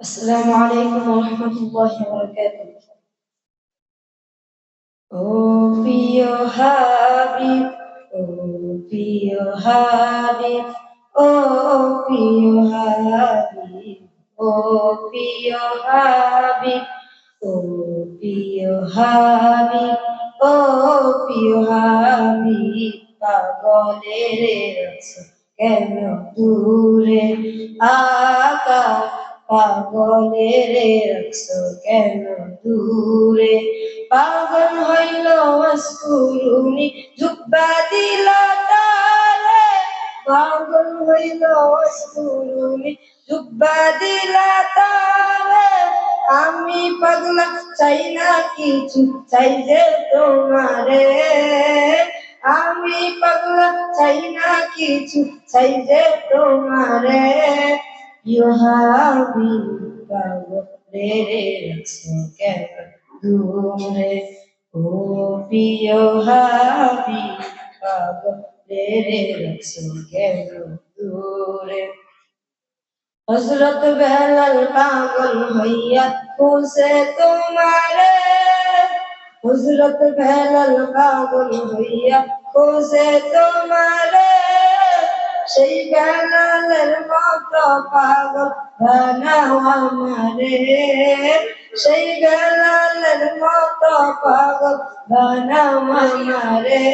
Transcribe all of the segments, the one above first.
السلام عليكم ورحمة الله وبركاته ও প্রিয় হাবিব ও প্রিয় হাবিব ও প্রিয় হাবিব ও প্রিয় হাবিব ও প্রিয় হাবিব ও প্রিয় হাবিব পাগলের রসুল কেন দূরে আকা পাগলের রাখছো কেন দূরে? পাগল হইল মস্কুরুনি জুব্বা দিল তালে পাগল হইল মস্কুরুনি জুব্বা দিল তালে আমি পাগলা, চাই না কিছু, চাই যে তোমারে। আমি পাগলা, চাই না কিছু, চাই যে তোমারে। ইহাবি পাগলে রাখছো কেন দূরে ও প্রিয় হাবি পাগলে রাখছো কেন দূরে হজরত বেলাল পাগল হইয়া খুশে তোমারে হজরত বেলাল পাগল হইয়া খুশে তোমারে সেই বেলালের মতো পাগল বানাও আমারে। সেই বেলালের মতো পাগল বানাও আমারে।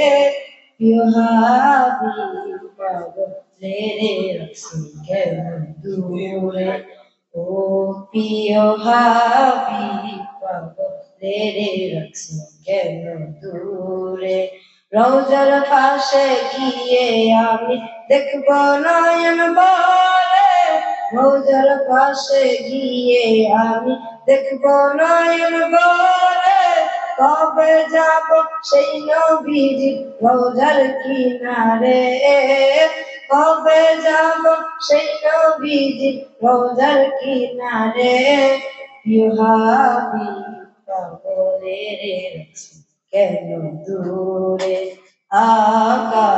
ইহাবি পাগল রে রাখছি কেন দূরে ও প্রিয় হাবি, পাগল রে রাখছি কেন দূরে রোজার পাশে গিয়ে আমি দেখব নয়ন বলে। রোজার পাশে গিয়ে আমি দেখব নয়ন বলে। কবে যাব সেই নবীজি রোজার কিনারে? কবে যাব সেই নবীজি রোজার কিনারে? ইহাবি পাগলে রে কেন দূরে? আকা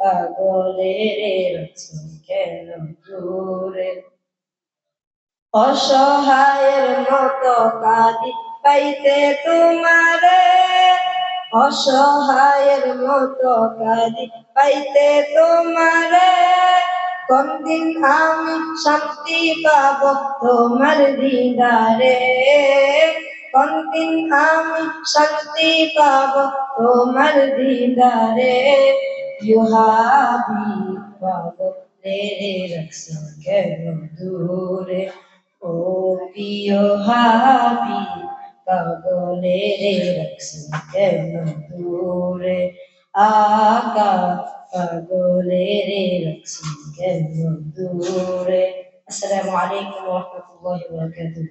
পাগলে রে কেন দূরে? অসহায়ের মতো কাঁদি পাইতে তোমারে। অসহায়ের মতো কাঁদি পাইতে তোমারে। কোন দিন আমি শান্তি পাব তোমার দিদারে। কোন দিন আমি শান্তি পাব তোমার দিদারে। ইহাবি পাব রে রাখছো কেন দূরে ও প্রিয় হাবি পাগলে রে রাখছো কেন দূরে আকা পাগলে রে রাখছো কেন দূরে আসসালামু আলাইকুম ওয়া রাহমাতুল্লাহি ওয়া বারাকাতুহু।